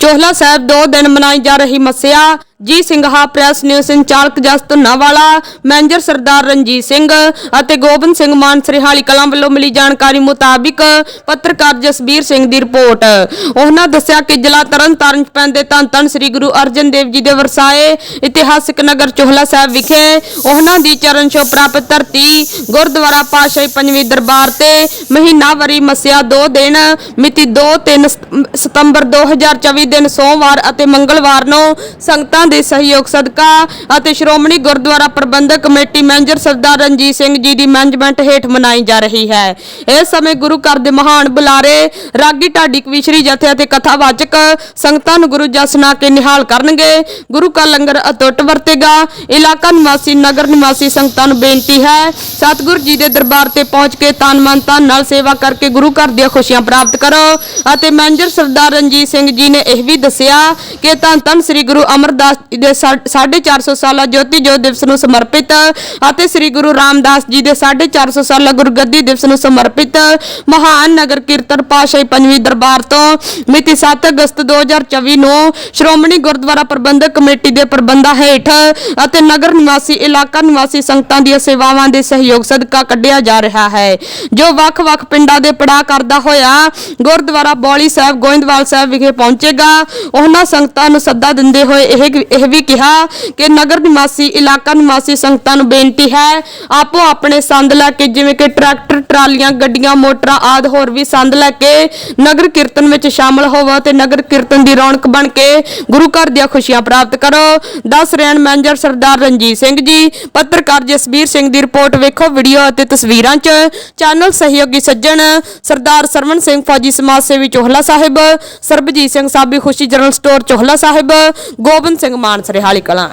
ਚੋਹਲਾ ਸਾਹਿਬ ਦੋ ਦਿਨ ਮਨਾਈ ਜਾ ਰਹੀ ਮੱਸਿਆ। ਜੀ ਸਿੰਘਾ ਪ੍ਰੈਸ ਨਿਊਜ਼ ਸੰਚਾਲਕ ਜਸ ਧੁੰਨਾਵਾਲਾ ਮੈਨੇਜਰ ਸਰਦਾਰ ਰਣਜੀਤ ਸਿੰਘ ਅਤੇ ਗੋਬਿੰਦ ਸਿੰਘ ਮਾਨ ਸਰਿਹਾਲੀ ਕਲਾਂ ਵੱਲੋਂ ਮਿਲੀ ਜਾਣਕਾਰੀ ਮੁਤਾਬਿਕ ਪੱਤਰਕਾਰ ਜਸਬੀਰ ਸਿੰਘ ਦੀ ਰਿਪੋਰਟ। ਉਹਨਾਂ ਦੱਸਿਆ ਕਿ ਜ਼ਿਲ੍ਹਾ ਤਰਨਤਾਰਨ 'ਚ ਪੈਂਦੇ ਧੰਨ ਧੰਨ ਸ੍ਰੀ ਗੁਰੂ ਅਰਜਨ ਦੇਵ ਜੀ ਦੇ ਵਰਸਾਏ ਇਤਿਹਾਸਕ ਨਗਰ ਚੋਹਲਾ ਸਾਹਿਬ ਵਿਖੇ ਉਹਨਾਂ ਦੀ ਚਰਨ ਛੋਹ ਪ੍ਰਾਪਤ ਧਰਤੀ ਗੁਰਦੁਆਰਾ ਪਾਤਸ਼ਾਹੀ ਪੰਜਵੀਂ ਦਰਬਾਰ ਤੇ ਮਹੀਨਾਵਾਰੀ ਮੱਸਿਆ ਦੋ ਦਿਨ, ਮਿਤੀ 2-3 ਸਤੰਬਰ 2024 ਦਿਨ ਸੋਮਵਾਰ ਅਤੇ ਮੰਗਲਵਾਰ ਨੂੰ ਸੰਗਤਾਂ ਦੇ ਸਹਿਯੋਗ ਸਦਕਾ ਅਤੇ ਸ਼੍ਰੋਮਣੀ ਗੁਰਦੁਆਰਾ ਪ੍ਰਬੰਧਕ ਕਮੇਟੀ ਮੈਨੇਜਰ ਸਰਦਾਰ ਰਣਜੀਤ ਸਿੰਘ ਜੀ ਦੀ ਮੈਨੇਜਮੈਂਟ ਹੇਠ ਮਨਾਈ ਜਾ ਰਹੀ ਹੈ। ਇਸ ਸਮੇਂ ਗੁਰੂ ਘਰ ਦੇ ਮਹਾਨ ਬੁਲਾਰੇ ਰਾਗੀ ਢਾਡੀ ਕਵੀਸ਼ਰੀ ਜਥੇ ਅਤੇ ਕਥਾਵਾਚਕ ਸੰਗਤਾਂ ਨੂੰ ਗੁਰੂ ਜਸਨਾ ਕੇ ਨਿਹਾਲ ਕਰਨਗੇ। ਗੁਰੂ ਕਾ ਲੰਗਰ ਅਟੁੱਟ ਵਰਤੇਗਾ। ਇਲਾਕਾ ਨਿਵਾਸੀ, ਨਗਰ ਨਿਵਾਸੀ ਸੰਗਤਾਂ ਨੂੰ ਬੇਨਤੀ ਹੈ, ਸਤਿਗੁਰੂ ਜੀ ਦੇ ਦਰਬਾਰ ਤੇ ਪਹੁੰਚ ਕੇ ਤਨ ਮਨ ਧਨ ਨਾਲ ਸੇਵਾ ਕਰਕੇ ਗੁਰੂ ਘਰ ਦੀਆਂ ਖੁਸ਼ੀਆਂ ਪ੍ਰਾਪਤ ਕਰੋ ਅਤੇ ਮੈਨੇਜਰ ਸਰਦਾਰ ਰਣਜੀਤ ਸਿੰਘ ਜੀ ਨੇ ਇਹ ਵੀ ਦੱਸਿਆ ਕਿ ਧੰਨ ਧੰਨ ਸ੍ਰੀ ਗੁਰੂ ਅਮਰਦਾਸ ਦੇ ਸਾ- 450 ਸਾਲਾ ਜੋਤੀ ਜੋਤ ਦਿਵਸ ਨੂੰ ਸਮਰਪਿਤ ਅਤੇ ਸ੍ਰੀ ਗੁਰੂ ਰਾਮਦਾਸ ਜੀ ਦੇ 450 ਸਾਲਾ ਗੁਰਗੱਦੀ ਦਿਵਸ ਨੂੰ ਸਮਰਪਿਤ ਮਹਾਨ ਨਗਰ ਕੀਰਤਨ ਪਾਸ਼ਾਹੀ ਪੰਜਵੀਂ ਦਰਬਾਰ ਤੋਂ ਮਿਤੀ 7 ਅਗਸਤ 2024 ਨੂੰ ਸ਼੍ਰੋਮਣੀ ਗੁਰਦੁਆਰਾ ਪ੍ਰਬੰਧਕ ਕਮੇਟੀ ਦੇ ਪ੍ਰਬੰਧਾਂ ਹੇਠ ਅਤੇ ਨਗਰ ਨਿਵਾਸੀ ਇਲਾਕਾ ਨਿਵਾਸੀ ਸੰਗਤਾਂ ਦੀਆਂ ਸੇਵਾਵਾਂ ਦੇ ਸਹਿਯੋਗ ਸਦਕਾ ਕੱਢਿਆ ਜਾ ਰਿਹਾ ਹੈ, ਜੋ ਵੱਖ-ਵੱਖ ਪਿੰਡਾਂ ਦੇ ਪੜਾਅ ਕਰਦਾ ਹੋਇਆ ਗੁਰਦੁਆਰਾ ਬੌਲੀ ਸਾਹਿਬ, ਗੋਇੰਦਵਾਲ ਸਾਹਿਬ ਵਿਖੇ ਪਹੁੰਚੇਗਾ। ਉਹਨਾਂ ਸੰਗਤਾਂ ਨੂੰ ਸੱਦਾ ਦਿੰਦੇ ਹੋਏ ਇਹ ਇਹ ਵੀ ਕਿਹਾ ਕਿ ਨਗਰ ਨਿਵਾਸੀ, ਇਲਾਕਾ ਨਿਵਾਸੀ ਸੰਗਤਾਂ ਨੂੰ ਬੇਨਤੀ ਹੈ, ਆਪੋ ਆਪਣੇ ਸੰਦ ਲੈ ਕੇ, ਜਿਵੇਂ ਕਿ ਟਰੈਕਟਰ, ਟਰਾਲੀਆਂ, ਗੱਡੀਆਂ, ਮੋਟਰਾਂ ਆਦਿ ਹੋਰ ਵੀ ਸੰਦ ਲੈ ਕੇ ਨਗਰ ਕੀਰਤਨ ਵਿੱਚ ਸ਼ਾਮਲ ਹੋਵੋ ਤੇ ਨਗਰ ਕੀਰਤਨ ਦੀ ਰੌਣਕ ਬਣ ਕੇ ਗੁਰੂ ਘਰ ਦੀਆਂ ਖੁਸ਼ੀਆਂ ਪ੍ਰਾਪਤ ਕਰੋ। ਦੱਸ ਰਹੇ ਮੈਨੇਜਰ ਸਰਦਾਰ ਰਣਜੀਤ ਸਿੰਘ ਜੀ, ਪੱਤਰਕਾਰ ਜਸਬੀਰ ਸਿੰਘ ਦੀ ਰਿਪੋਰਟ ਵੇਖੋ ਵੀਡੀਓ ਅਤੇ ਤਸਵੀਰਾਂ 'ਚ। ਚੈਨਲ ਸਹਿਯੋਗੀ ਸੱਜਣ ਸਰਦਾਰ ਸਰਵਣ ਸਿੰਘ ਫੌਜੀ ਸਮਾਜ ਸੇਵੀ ਚੋਹਲਾ ਸਾਹਿਬ, ਸਰਬਜੀਤ ਸਿੰਘ ਸਾਬੀ ਖੁਸ਼ੀ ਜਨਰਲ ਸਟੋਰ ਚੋਹਲਾ ਸਾਹਿਬ, ਗੋਬਿੰਦ ਸਿੰਘ ਮਾਨ ਸਰਿਹਾਲੀ ਕਲਾਂ।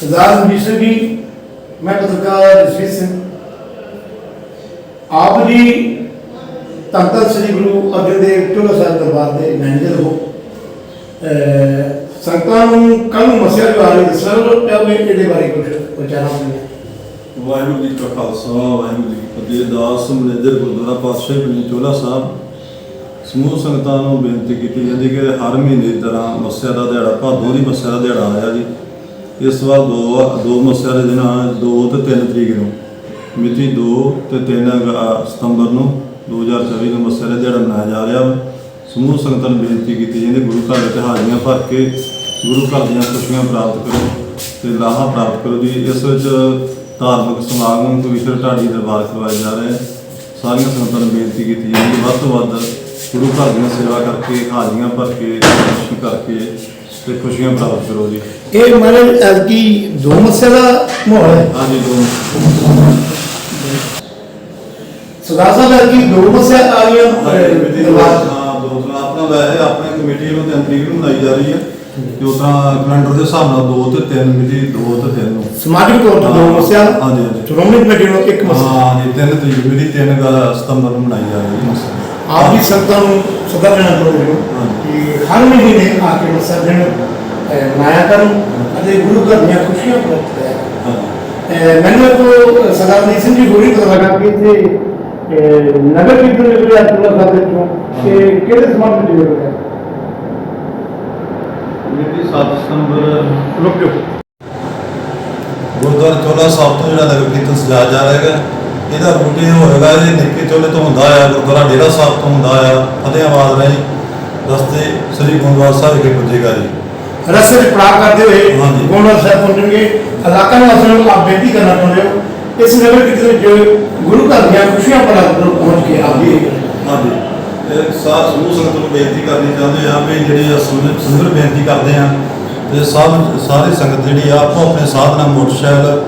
ਸਰਦਾਰ ਰਣਜੀਤ ਸਿੰਘ ਜੀ ਮੈਂ ਪੱਤਰਕਾਰ ਜਸਵੀਰ ਸਿੰਘ। ਆਪ ਜੀ ਧੰਨ ਸ੍ਰੀ ਗੁਰੂ ਅਰਜਨ ਦੇਵ ਚੋਲਾ ਸਾਹਿਬ ਦਰਬਾਰ ਦੇ ਮੈਨੇਜਰ ਹੋ। ਸੰਗਤਾਂ ਨੂੰ ਕੱਲ ਨੂੰ ਮਸਿਆ ਰਹੀ ਦੱਸਣਾ ਚਾਹੁੰਦੇ ਇਹਦੇ ਬਾਰੇ ਕੁਝ ਵਿਚਾਰਾਂ ਹੋਣਗੇ ਵਾਹਿਗੁਰੂ ਜੀ ਕਾ ਖਾਲਸਾ ਵਾਹਿਗੁਰੂ ਜੀ ਕੀ ਫਤਿਹ। ਦਾਸ ਮੈਨੇਜਰ ਗੁਰਦੁਆਰਾ ਪਾਤਸ਼ਾਹੀ ਪਿੰਡ ਚੋਲਾ ਸਾਹਿਬ। ਸਮੂਹ ਸੰਗਤਾਂ ਨੂੰ ਬੇਨਤੀ ਕੀਤੀ ਜਾਂਦੀ ਕਿ ਹਰ ਮਹੀਨੇ ਦੀ ਤਰ੍ਹਾਂ ਮੱਸਿਆ ਦਾ ਦਿਹਾੜਾ, ਭਾਦੋਂ ਦੀ ਮੱਸਿਆ ਦਾ ਦਿਹਾੜਾ ਆਇਆ ਜੀ। ਇਸ ਵਾਰ ਦੋ ਦੋ ਮੱਸਿਆ ਦੇ ਦਿਨ ਆ 2 ਤੇ 3 ਤਰੀਕ ਨੂੰ। ਮਿਤੀ 2 ਤੇ 3 ਅਗ- ਸਤੰਬਰ ਨੂੰ 2024 ਨੂੰ ਮੱਸਿਆ ਦਾ ਦਿਹਾੜਾ ਮਨਾਇਆ ਜਾ ਰਿਹਾ ਵਾ। ਸਮੂਹ ਸੰਗਤਾਂ ਨੂੰ ਬੇਨਤੀ ਕੀਤੀ ਜਾਂਦੀ, ਗੁਰੂ ਘਰ ਵਿੱਚ ਹਾਜ਼ਰੀਆਂ ਭਰ ਕੇ ਗੁਰੂ ਘਰ ਦੀਆਂ ਖੁਸ਼ੀਆਂ ਪ੍ਰਾਪਤ ਕਰੋ ਤੇ ਲਾਹਾ ਪ੍ਰਾਪਤ ਕਰੋ ਜੀ। ਇਸ ਵਿੱਚ ਧਾਰਮਿਕ ਸਮਾਗਮ, ਪਵਿੱਤਰ ਢਾਡੀ ਦਰਬਾਰ ਕਰਵਾਏ ਜਾ ਰਹੇ ਸਾਰੀਆਂ ਸੰਗਤਾਂ ਨੂੰ ਬੇਨਤੀ ਕੀਤੀ ਜਾਂਦੀ, ਵੱਧ ਤੋਂ ਵੱਧ ਗੁਰੂ ਘਰ ਦੀਆਂ ਸੇਵਾ ਕਰਕੇ ਹਾਜ਼ਰੀਆਂ ਭਰ ਕੇ ਦਰਸ਼ਨ ਕਰਕੇ ਤੇ ਖੁਸ਼ੀਆਂ ਪ੍ਰਾਪਤ ਕਰੋ ਜੀ। ਇਹ ਮਨ ਐਲਕੀ ਦੋ ਮਸਿਆ ਦਾ ਮਾਹੌਲ ਹੈ। ਹਾਂਜੀ ਦੋ ਸਰਦਾਰ ਸਾਹਿਬ ਐਲਕੀ ਦੋ ਮਸਿਆ ਆ ਰਹੀਆਂ ਦਰਬਾਰ ਹਾਂ ਦੋ ਤਰ੍ਹਾਂ ਆਪਣਾ ਵੈਸੇ ਆਪਣੀ ਕਮੇਟੀ ਵੱਲੋਂ ਤਿੰਨ ਤਰੀਕ ਨੂੰ ਮਨਾਈ ਜਾ ਰਹੀ ਹੈ। ਤੇ ਉਸ ਤਰ੍ਹਾਂ ਕੈਲੰਡਰ ਦੇ ਹਿਸਾਬ ਨਾਲ 2 ਤੇ 3 ਮਿਤੀ 2 ਤੇ 3 ਨੂੰ। ਸਮਾਜਿਕ ਤੌਰ ਤੇ ਦੋ ਮਸਿਆ ਹਾਂਜੀ, ਹਾਂਜੀ। ਸ਼੍ਰੋਮਣੀ ਕਮੇਟੀ ਨੂੰ ਇੱਕ ਮਸਿਆ। ਹਾਂ ਜੀ 3 ਤਰੀਕ ਮਿਤੀ 3 ਸਤੰਬਰ ਨੂੰ ਮਨਾਈ ਜਾ ਰਹੀ ਹੈ ਆਪ ਦੀ ਸੰਗਤਾਂ ਨੂੰ ਸਦਾ ਦੇਣਾ ਚਾਹੁੰਦੇ ਹੋ। ਕਿ ਹਰ ਮਹੀਨੇ ਆ ਕੇ ਅਹ, ਮਨਾਇਆ ਕਰਨ ਅਤੇ ਗੁਰੂ ਘਰ ਦੀਆਂ ਖੁਸ਼ੀਆਂ ਪ੍ਰਾਪਤ ਹਾਂ। ਅਹ, ਮੈਨੂੰ ਇੱਕ ਸਰਦਾਰ ਜੀ ਸਿੰਘ ਜੀ ਹੋਰੀ ਪਤਾ ਲੱਗਾ ਕਿ ਇੱਥੇ ਨਗਰ ਕੀਰਤਨ ਦੇ ਜਿਹੜੇ ਅਬਦੁੱਲਾ ਸਾਹਿਬ ਦੇ ਚੋਂ ਕਿ ਕਿਹੜੇ ਸਮਾਜ ਵਿੱਚ ਜੁੜੇ ਹੋਏ ਮਿਤੀ 7 ਸਤੰਬਰ ਰੁਕਿਓ ਗੁਰਦੁਆਰਾ ਚੋਲਾ ਸਾਹਿਬ ਤੋਂ ਜਿਹੜਾ ਨਗਰ ਕੀਰਤਨ ਸਜਾਇਆ ਜਾ ਰਿਹਾ ਹੈਗਾ। ਇਹਦਾ ਰੂਟੀਨ ਹੋਏਗਾ ਇਹ ਨਿੱਕੇ ਚੋਲੇ ਤੋਂ ਹੁੰਦਾ ਆ ਗੁਰਦੁਆਰਾ ਡੇਰਾ ਸਾਹਿਬ ਤੋਂ ਹੁੰਦਾ ਆ ਫਤਿਹਾਬਾਦ ਰਾਹੀਂ ਰਸਤੇ ਸ੍ਰੀ ਗੋਬਿੰਦਵਾਲ ਸਾਹਿਬ ਵਿਖੇ ਪੁੱਜੇਗਾ ਜੀ। ਰਸਤੇ ਵਿੱਚ ਪ੍ਰਾਪ ਕਰਦੇ ਹੋਏ। ਗੋਨਰ ਸਾਹਿਬ ਪਹੁੰਚਣਗੇ। ਇਲਾਕਾ ਨਿਵਾਸੀਆਂ ਨੂੰ ਆਪ ਬੇਨਤੀ ਕਰਨਾ ਚਾਹੁੰਦੇ ਹੋ ਇਸ ਨਗਰ ਵਿੱਚ ਗੁਰੂ ਘਰ ਦੀਆਂ ਖੁਸ਼ੀਆਂ ਪ੍ਰਾਪਤ ਪਹੁੰਚ ਕੇ ਆਪ ਵੀ ਹਾਂਜੀ। ਇਹ ਸਾਰ ਸਮੂਹ ਸੰਗਤ ਨੂੰ ਬੇਨਤੀ ਕਰਨੀ ਚਾਹੁੰਦੇ ਆ ਵੀ ਜਿਹੜੀ ਸੁੰਦਰ ਬੇਨਤੀ ਕਰਦੇ ਆ ਤੇ ਸਭ ਸਾਰੀ ਸੰਗਤ ਜਿਹੜੀ ਆ ਆਪੋ ਆਪਣੇ ਸਾਧਨਾਂ ਮੋਟਰਸਾਈਕਲ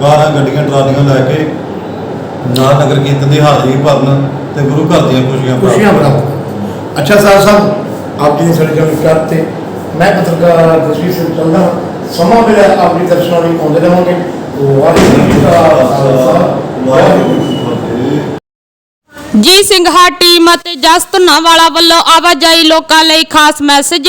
ਕਾਰਾਂ ਗੱਡੀਆਂ ਟਰਾਲੀਆਂ ਲੈ ਕੇ ਨਾਲ ਨਗਰ ਕੀਰਤਨ ਦੀ ਹਾਜ਼ਰੀ ਭਰਨ ਤੇ ਗੁਰੂ ਘਰ ਦੀਆਂ ਖੁਸ਼ੀਆਂ ਖੁਸ਼ੀਆਂ ਪ੍ਰਾਪਤ ਅੱਛਾ ਸਾਹਿਬ ਸਾਹਿਬ ਆਪ ਜੀ ਨੇ ਸਾਡੇ ਜਨ ਕਰਤੇ ਮੈਂ ਪੱਤਰਕਾਰ ਜਸਵੀਰ ਸਿੰਘ ਚੰਦਾ ਸਮਾਂ ਮਿਲਿਆ ਆਪ ਜੀ ਦਰਸ਼ਨਾਂ ਲਈ ਆਉਂਦੇ ਰਹਾਂਗੇ। ਜੀ ਸਿੰਘਾ ਟੀਮ ਅਤੇ ਜਸ ਧੁੰਨਾਵਾਲਾ ਵੱਲੋਂ ਆਵਾਜਾਈ ਲੋਕਾਂ ਲਈ ਖਾਸ ਮੈਸੇਜ।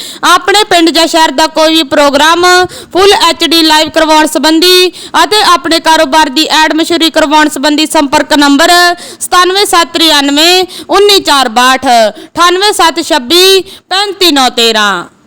ਆਪਣੇ ਪਿੰਡ ਜਾਂ ਸ਼ਹਿਰ ਦਾ ਕੋਈ ਵੀ ਪ੍ਰੋਗਰਾਮ ਫੁੱਲ ਐਚਡੀ ਲਾਈਵ ਕਰਵਾਉਣ ਸੰਬੰਧੀ ਅਤੇ ਆਪਣੇ ਕਾਰੋਬਾਰ ਦੀ ਐਡ ਮਸ਼ਹੂਰੀ ਕਰਵਾਉਣ ਸੰਬੰਧੀ ਸੰਪਰਕ ਨੰਬਰ 97793 19462 98726 35913